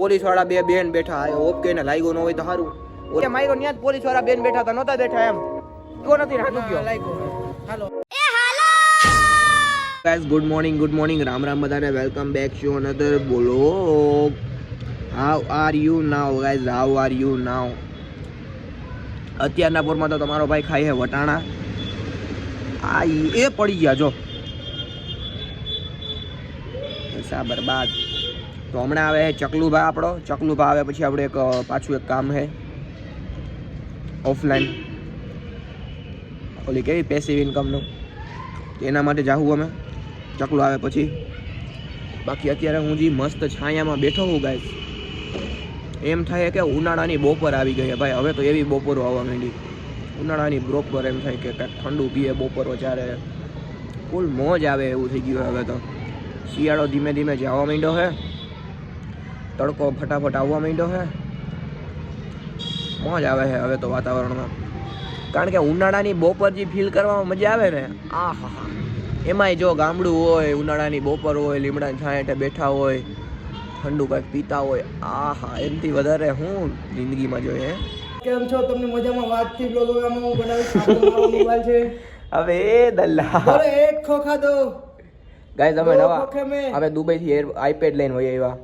પોલીસવાળા બે બેન બેઠા. આ ઓકે ને લાગ્યો ન હોય તો સારું ઓકે માયરો ન્યા? જ પોલીસ બેન બેઠા હતા નહોતા બેઠા એમ. તો નથી રાતું ગયો હાલો. Guys good morning good morning Ram Ram બધાને. વેલકમ બેક ટુ અનધર બોલો how are you now guys how are you now અત્યારના પોરમાં તો તમારો ભાઈ ખાય છે વટાણા. આ એ પડી ગયા જો. પૈસા બરબાદ. તો હમણાં આવે ચકલું ચકલુભા આપણો. ચકલુભા આવે પછી આપણે એક પાછું એક કામ છે. ઓફલાઈન ઓલી કેવી પેસિવ ઇન્કમનું એના માટે જાવું અમે. ચકલું આવે પછી. બાકી અત્યારે હું જે મસ્ત છાયામાં બેઠો હું ગાઈસ એમ થાય કે ઉનાળાની બપોર આવી ગઈ ભાઈ. હવે તો એવી બપોરો આવવા માંડી. ઉનાળાની બપોર એમ થાય કે કાંઈક ઠંડુ પીએ, બપોરો જ્યારે ફૂલ મોજ આવે એવું થઈ ગયું હવે તો. શિયાળો ધીમે ધીમે જવા માંડ્યો છે. તડકો ફટાફટ આવવા માંડ્યો છે મોજ આવે છે હવે તો વાતાવરણમાં. કારણ કે ઉનાળાની બપોર જે ફીલ કરવામાં મજા આવે ને. આ હા હા એમાંય જો ગામડું હોય ઉનાળાની બપોર હોય લીમડા હેઠે બેઠા હોય ઠંડુ કાંઈક પીતા હોય આ હા એમથી વધારે હું જિંદગીમાં જોઈએ કેમ છો? તમને મજામાં વાતથી બ્લોગમાં હું બનાવીશ. મોબાઈલ છે. હવે એ દલ્લા. અરે એક ખોખા દો ગાઈઝ અમે નવા. અમે દુબઈથી એર આઈપેડ લઈને વહી આવ્યા.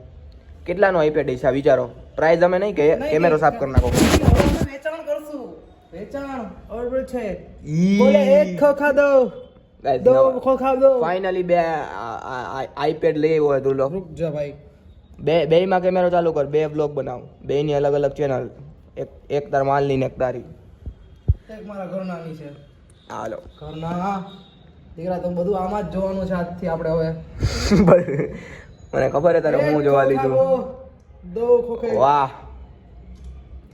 કેટલાનો આઈપેડ છે વિચારો? પ્રાઇસ અમે નહીં કહીએ કેમેરો સાફ કરી નાખો. વેચાણ કરશું. વેચાણ ઓર્ડર છે. બોલે એક ખોખા દો દો ખોખા દો ફાઇનલી બે આઈપેડ લઈ આવ્યો તું લો. રૂક જા ભાઈ. બે બેયમાં કેમેરો ચાલુ કર બે બ્લોગ બનાવ. બેયની અલગ અલગ ચેનલ એક એક તાર માલની ને એક તારી. એક મારા ઘરનાની છે. હાલો. ઘરના. દીકરા તો બધું આમાં જ જોવાનું છે આજથી આપણે હવે. મને ખબર હે તારે હું જોવા લીધું. વાહ.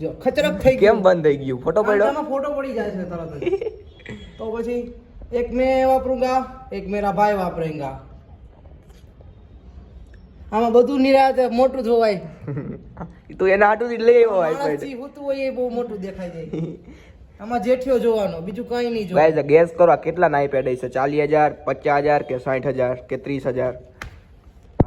જો ખચરક થઈ કેમ બંધ થઈ ગયું? ફોટો પડ્યો? ફોટો પડી જાય છે તરત તો પછી એક મેં વાપરુંગા એક મેરા ભાઈ વાપરેંગા. આમાં બધું નિરાત મોટું જોવાય. તું એના હાટું લઈ આવ્યો આઈપેડ માણસથી હોતું હોય એ બહુ મોટું દેખાય જાય. આમાં જેઠિયો જોવાનો બીજું કઈ નહીં જોવાનું. ગેસ કરો કેટલા નાઈ આઈપેડ છે? ચાલીસ હજાર પચાસ હજાર કે સાઠ હજાર કે ત્રીસ હજાર?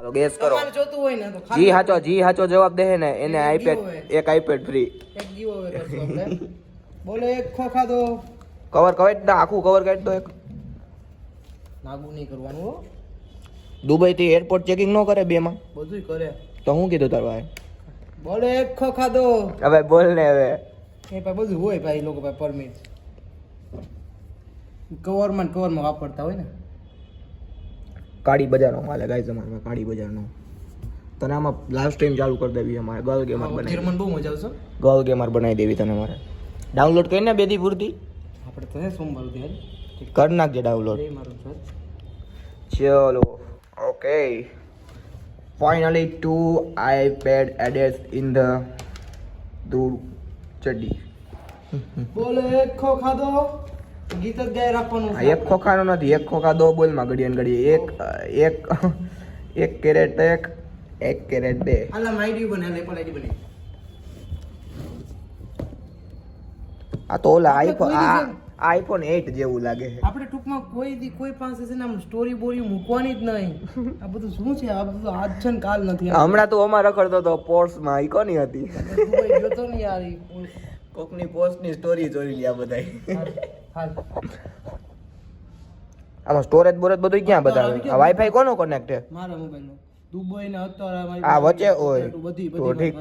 હાલો ગેસ કરો. જોતું હોય ને તો જી હાચો જી હાચો જવાબ દે ને એને આઈપેડ એક આઈપેડ ફ્રી એક કરશું. બોલે એક ખોખા દો. કવર કવેટ દા આખું કવર કાઢ દો એક. નાગુ નહીં કરવાનું હો. દુબઈ થી એરપોર્ટ ચેકિંગ ન કરે બે માં બધું કરે. તો હું કીધું તાર ભાઈ બોલે એક ખોખા દો. હવે બોલ ને હવે. એ ભાઈ બધું હોય ભાઈ લોકો પાસે પરમિટ કવરમાં કવરમાં વાપરતા હોય ને. કાળી બજારનો માલે ગાઈઝ અમારે કાળી બજારનો. તને આમાં લાઈવ સ્ટ્રીમ ચાલુ કરી દેવી અમારે. ગર્લ ગેમર બનાવી મને બહુ મજા આવશે. ગર્લ ગેમર બનાવી દેવી તને મારે ડાઉનલોડ કરીને બે દી પૂરતી. આપણે તને સોમવાર સુધી કરી નાખજે ડાઉનલોડ ચલો ઓકે ફાઇનલી ટુ આઈપેડ એડેસ ઇન ધ દૂર ચડ્ડી. બોલે ખો દો ગીત જ ગાય રાખવાનું. એક ખોખાનો નથી એક ખોખા દો બોલમાં ઘડીએ ને ઘડીએ. એક એક એક કેરેટ એક એક કેરેટ બે હાલ માઈડી બને હાલ પણ આઈડી બને. આ તો ઓલા આઈફોન આ આઈફોન 8 જેવું લાગે છે. આપણે ટૂંકમાં કોઈ દી કોઈ પાસે છે ને આમ સ્ટોરી બોરી મૂકવાની જ નહીં. આ બધું શું છે? આ બધું આજ છે ને કાલ નથી હમણાં તો ઓમાં રખડતો તો પોર્ટ્સમાં આઈ કોની હતી? ગયો તો ને યાર પોસ્ટ. કોકની પોસ્ટની સ્ટોરી જોઈ લ્યા બધાય. આમાં સ્ટોરેજ બોરેજ બધું ક્યાં બધા આ વાઈફાઈ કોનો કનેક્ટ છે? મારા મોબાઈલ નો. દુબઈ ને અત્યારે મારી આ વચ્ચે ઓય બધી બધી ઠીક.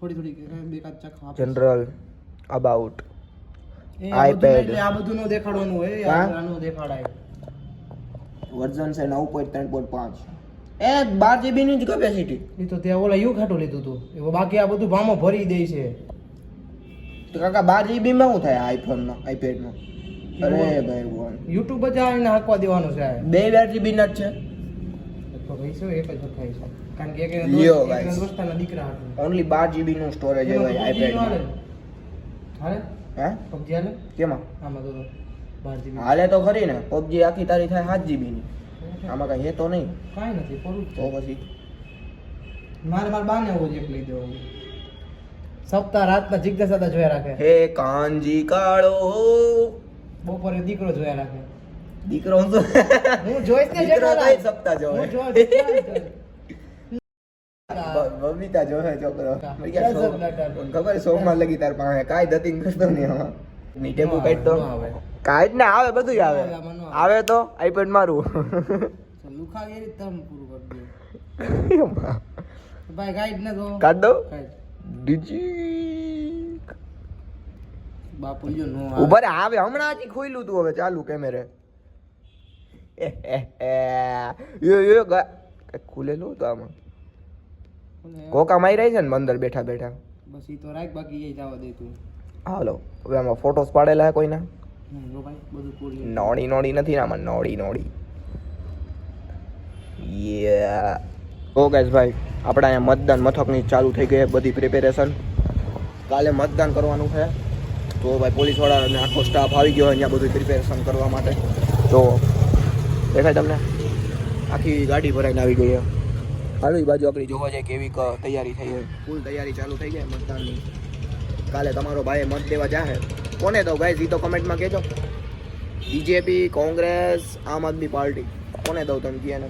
થોડી થોડી બે કાચ ચક જનરલ અબાઉટ આઈપેડ આ બધું નો દેખાડવાનું હોય હા? આ- આનું દેખાડાય. વર્ઝન છે નવ પોઈન્ટ ત્રણ પોઈન્ટ પાંચ. એ બાર જીબી ની જ કેપેસિટી એ તો તે ઓલા યુ ખાટું લીધું હતું એ બાકી આ બધું ભામો ભરી દે છે. તો કાકા બાર જીબી માં શું થાય આઈફોન આઈપેડમાં અરે ભાઈ બોલ યુટ્યુબ જ આવીને હાંકવા દેવાનું છે બે બાર જીબી ના જ છે. તો ભાઈ એક જ થાય છે. કારણ કે એક લ્યો દીકરા ઓનલી બાર જીબી નું સ્ટોરેજ હોય તો આઈપેડ PUBG હાલે? હે? PUBG હાલે? કેમાં? આમાં તો બાર જીબી હાલે તો ખરી ને. પબજી આખી તારી થાય સાત જીબીની આમાં કાંઈ હે તો નહીં. કાંઈ નથી તો પછી? મારે મારા બાને આવું જ એક લઈ દેવું સપ્તાહ રાતના જિજ્ઞાસા જોયા રાખે. હે કાનજી કાળો. બપોરે દીકરો જોયા રાખે. દીકરો હું તો જોઈશ ને દીકરો થાય સપ્તાહ જોવે? બ- બબીતા જોવે છોકરો. ખબર સોમવાર લગી તાર પાસે. કાંઈ ધતિંગ કરતો નહીં આમાં. મીઠે ના આવે. કાંઈ જ ને આવે બધું આવે. આવે. તો આઈપેડ મારું. તો લુખાગીરી તમ પૂરું કરી દે. ભાઈ ગાઈડ ને તો. કાઢ દો. ડીજી બાપુ લ્યો નો આવે. આવે હમણાં જ ખોઈલું તું હવે ચાલુ કેમેરે. યો યો ખુલેલું હતું આમાં? કોકા મારી રહી છે ને અંદર બેઠા બેઠા? બસ ઈ તો રાખ બાકી એ જવા દે તું. હાલો હવે આમાં ફોટોસ પાડેલા હે કોઈના? નોડી નોડી નથી આમાં નોડી નોડી. યે ઓ ગાઈસ ભાઈ, આપણા અહીંયા મતદાન મથકની ચાલુ થઈ ગઈ બધી પ્રિપેરેશન કાલે મતદાન કરવાનું છે. તો ભાઈ પોલીસવાળા અને આખો સ્ટાફ આવી ગયો અહીંયા બધું પ્રિપેરેશન કરવા માટે. તો દેખાય તમને? આખી ગાડી ભરાઈને આવી ગઈ હાલો એ બાજુ આપણી જોવા જાય કેવી તૈયારી થઈ હોય ફૂલ તૈયારી ચાલુ થઈ ગઈ મતદાનની. કાલે તમારો ભાઈ મત દેવા જાહે. કોને દો ગાઈઝ ઈ તો કમેન્ટમાં કહેજો. બીજેપી, કોંગ્રેસ, આમ આદમી પાર્ટી. કોને દઉં તમે? કહે ને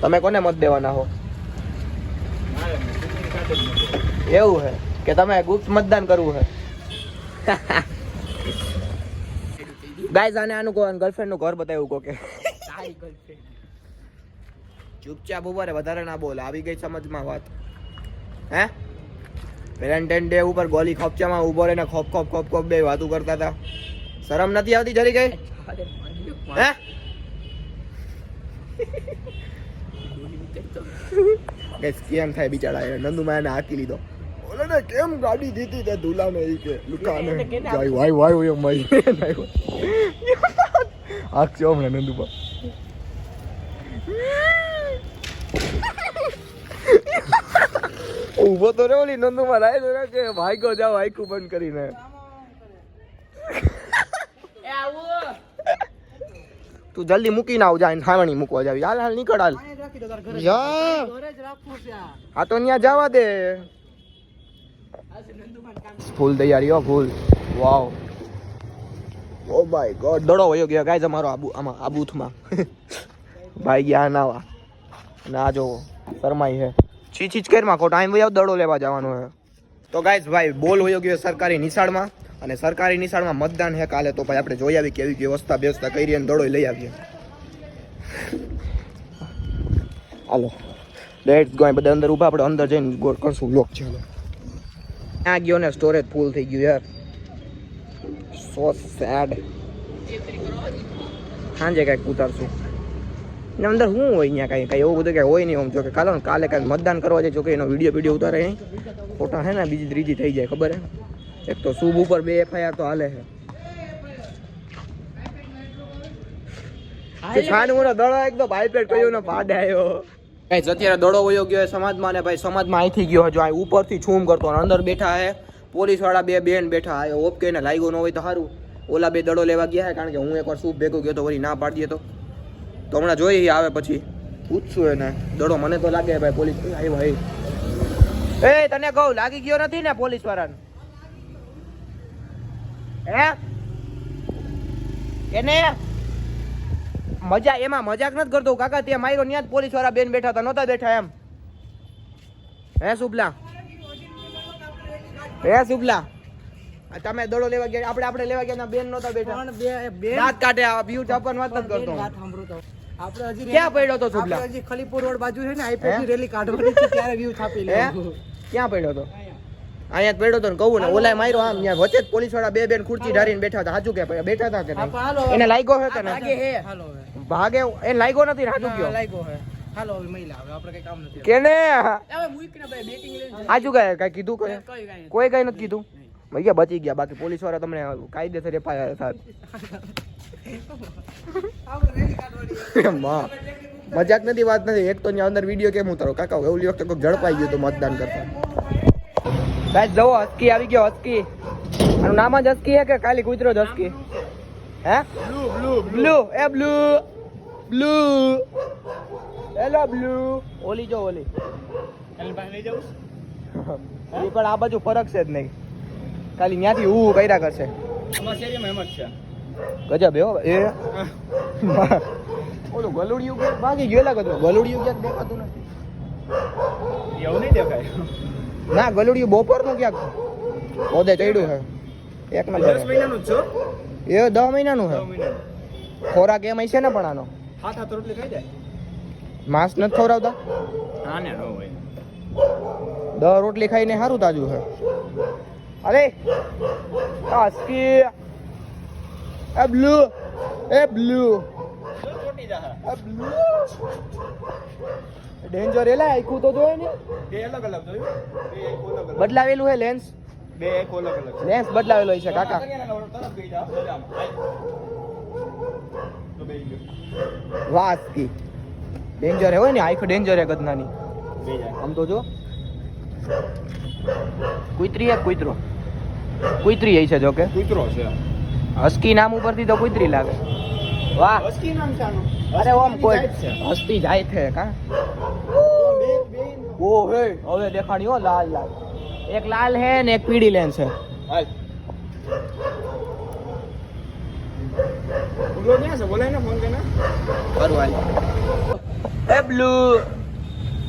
તમે કોને મત દેવાના હો? એવું છે કે તમે ગુપ્ત મતદાન કરવું છે ગાઈઝ આને આનું કહો ગર્લફ્રેન્ડનું ઘર બતાવ્યું કહો કે ચૂપચાપ ઊભા રે વધારે ના બોલ. આવી ગઈ સમજમાં વાત. હે? વેલેન્ટાઇન ડે ઉપર ગોલી ખોપચામાં ઊભો રહીને ખોપ ખોપ ખોપ ખોપ બે વાતો કરતા હતા. શરમ નથી આવતી જરી કઈ? હે? ગઈસ કેમ થાય બિચારા એ નંદુમાં એને હાકી લીધો. ને કેમ ગાડી જીતી તે દુલાને ઈ કે? લુકાને. જાય વાય વાય ઓય મય આખ છો હમણાં નંદુબા ઊભો તો રે ઓલી નંદુમાં રાય તો કે ભાગ્યો જાવ આઈકુ બંધ કરીને. તું જલ્દી મૂકી ના આવજા એને ખાવણી મૂકવા જાવી. હાલ હાલ નીકળ હાલ. જ જ. આ. તો ત્યાં જવા દે. ફૂલ તૈયારી હો ફૂલ. વાવ. ઓ ભાઈ ગોડ. દડો વયો ગયો ગાય અમારો આબુ આમાં આ બૂથમાં. ભાઈ ગયા નાવા. ના આ જો શરમાઈ હે. છી છીચ કેરમાં ખોટ આમ વયો દડો લેવા જવાનો હે. તો ગાઈઝ ભાઈ, બોલ હોયો ગયો સરકારી નિશાળમાં અને સરકારી નિશાળમાં મતદાન હે કાલે, તો ભાઈ, આપણે જોઈ આવી કેવી વ્યવસ્થા વ્યવસ્થા કરી અને દડો લઈ આવીએ. હાલો. લેટ્સ ગો બધા અંદર ઊભા, આપણે અંદર જઈને ગોળ કરશું. લોક ચાલો. ત્યાં ગયો ને સ્ટોરેજ ફૂલ થઈ ગયું, યાર. સો સેડ સાંજે કાંઈક ઉતારશું. ને અંદર શું હોય અહીંયા કાંઈ? કાંઈ એવું બધું કાંઈ હોય નહીં. આમ જો કે કાલે કાલે કાંઈ મતદાન કરવા જાય જો કે એનો વીડિયો વીડિયો ઉતારે અહીં ફોટા હે ને બીજી ત્રીજી થઈ જાય ખબર હે? એક તો શુભ ઉપર બે એફઆઈઆર તો હાલે છે છાનમુનો દડો એકદમ બાયપેટ કર્યો ને પાડે આવ્યો ગાઈસ અત્યારે દડો વયો ગયો છે સમાજમાં ને ભાઈ સમાજમાં અહીંથી ગયો જો અહીં ઉપરથી છૂમ કરતો અંદર બેઠા હે. પોલીસવાળા બે બેન બેઠા હે. ઓપ કે ને લાગ્યો ન હોય તો સારું ઓલા બે દડો લેવા ગયા કારણ કે હું એકવાર શું ભેગો ગયો તો વળી ના પાડીએ તો. તો હમણાં જોઈ આવે પછી. પૂછશું એને. દડો મને તો લાગે ભાઈ પોલીસ આવ્યો એ એ તને કહું લાગી ગયો નથી ને પોલીસ વાળાને? હે? એને મજા એમાં મજાક નથી કરતો. કાકા ત્યાં માર્યો ત્યાં જ પોલીસવાળા બેન બેઠા હતા નહોતા બેઠા એમ. હે શુભલા? હે શુભલા? તમે દડો લેવા ગયા આપણે આપણે લેવા ગયા બેન નહોતા બેઠા. પણ બે બે દાંત કાઢે આ વ્યૂ ચાપન વાત નથી કરતો. વાત સાંભળો તો? આપણે હજી ક્યાં પડ્યો તો શુભલા હજી ખલીપુર રોડ બાજુ છે ને આઈપીએલની રેલી કાઢવાની છે ત્યારે વ્યૂ છાપી લે ક્યાં પડ્યો તો? અહીંયા પડ્યો તો ને કહું ને ઓલાય માર્યો આમ ત્યાં વચ્ચે જ પોલીસવાળા બે બેન ખુરચી ઢારીને બેઠા હતા હાજુ કે બેઠા હતા કે નહીં? એને લાગ્યો છે કે નહીં? ભાગે એને લાગ્યો નથી હાજુ કયો? લાગ્યો હે. હાલો મહિલા હવે આપણે કઈ કામ નથી. કેને હવે મૂકીને ભાઈ બેટિંગ લઈને સાચું કહે કઈ કીધું કરે કોઈ કઈ નથી. કીધું? ભાઈ ગયા બચી ગયા બાકી પોલીસવાળા તમને કાયદેસર એફઆઈઆર થાય. માં મજાક નથી, વાત નથી. એક તો અંદર વીડિયો કેમ ઉતારો? કાકા એવું વખતે કોઈ ઝડપાઈ ગયું હતું મતદાન કરતા. ગાઈસ જવો હસ્કી આવી ગયો, હસ્કી. આનું નામ જ હસ્કી હે કે ખાલી કૂતરો જ હસ્કી? હે? બ્લુ, એ બ્લુ બ્લુ. Hello, Blue. ઓલી જો, ઓલી. એ પણ આ બાજુ ફરક છે જ નહીં. ખાલી ત્યાંથી હું કર્યા કરશે. ગજબ એવો એ? ઓલું ગલુડિયું ક્યાંક ભાગી ગયેલા કદું ગલુડિયું ક્યાંક દેખાતું નથી. એવું નહીં દેખાય? ના ગલુડિયું બપોરનું ક્યાંક. ઓદે ચડ્યું છે એક દસ મહિનાનું છો? એ દસ મહિનાનું છ છે ખોરાક એમ છે ને પણ આનો. હાથ હાથ રોટલી ખાઈ જાય? માંસ નથી ખવડાવતા? હા ને ન હોય. દસ રોટલી ખાઈને સારું તાજું છે અરે આસ્કી એ બ્લુ એ બ્લુ. એ બ્લુ. ડેન્જર એલા આખું તો જોયે ને. બે અલગ અલગ જોયું. બદલાવેલું છે લેન્સ બે એક અલગ અલગ. લેન્સ બદલાવેલો છે કાકા. આસ્કી ડેન્જર હોય ને આખો ડેન્જર હે ગદનાની. આમ તો જો. કુતરી એક કુતરો. કુતરી એ છે જો કે કૂતરો છે. હસ્કી નામ ઉપરથી તો કુતરી લાગે. વાહ. હસ્કી નામ છે અરે ઓમ કોઈ. હસ્તી જાય છે કા? ઓ હે હવે દેખાણી હો લાલ લાલ. એક લાલ હે ને એક પીળી લેન છે. હાલ. ઉગલો ક્યાં છે બોલાય ને ફોન એ Blue.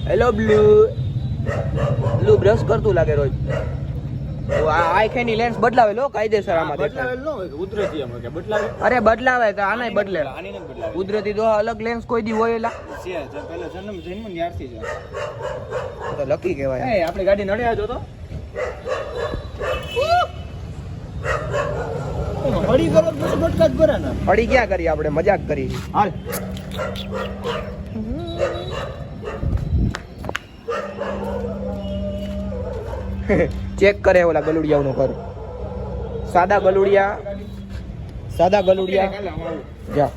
Hello Blue. Blue brush કરતું લાગે રોજ. તો આ આંખેની લેન્સ બદલાવેલો કાયદેસર આમાં બદલાવેલ ન હોય કે કુદરતી એમ કે બદલાવે. અરે બદલાવે તો આનાય બદલે. આની નથી બદલાવે. કુદરતી તો અલગ લેન્સ કોઈ દી હોય એલા. છે જે જન્મ જન્મ ત્યારથી છે તો લકી કહેવાય. એ આપણી ગાડી નડે આજો તો. હળી કરો તો બટકા જ ભરે ને અડી ક્યાં કરી આપણે મજાક કરી હાલ. ચેક કરે ઓલા ગલુડિયાઓનું ઘર. સાદા ગલુડિયા સાદા ગલુડિયા. જા.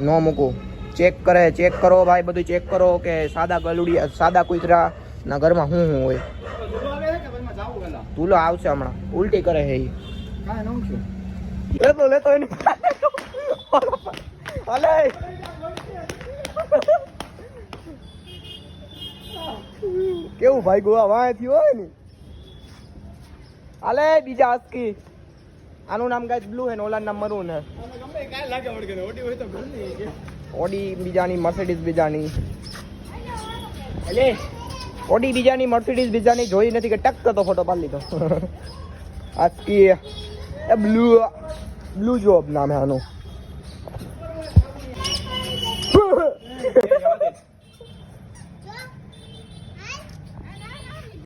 ન મૂકું. ચેક કરે, ચેક કરો ભાઈ, બધું ચેક કરો કે સાદા ગલુડિયા, સાદા કુતરા ના ઘરમાં શું શું હોય. તુલો આવશે હમણાં. ઉલટી કરે છે લેતો કેવું ભાઈ ગોવા વાંથી હોય ને? અલે, બીજા હસ્કી આનું નામ ગાય બ્લુ હે ને ઓલાનું નામ મરૂન ઓડી બીજાની મર્સિડીઝ બીજાની. ઓડી બીજાની મર્સિડીઝ બીજાની જોઈ નથી કે ટક તો ફોટો પાડી લીધો. આસ્કી એ બ્લુ બ્લુ જોબ નામ હે આનું.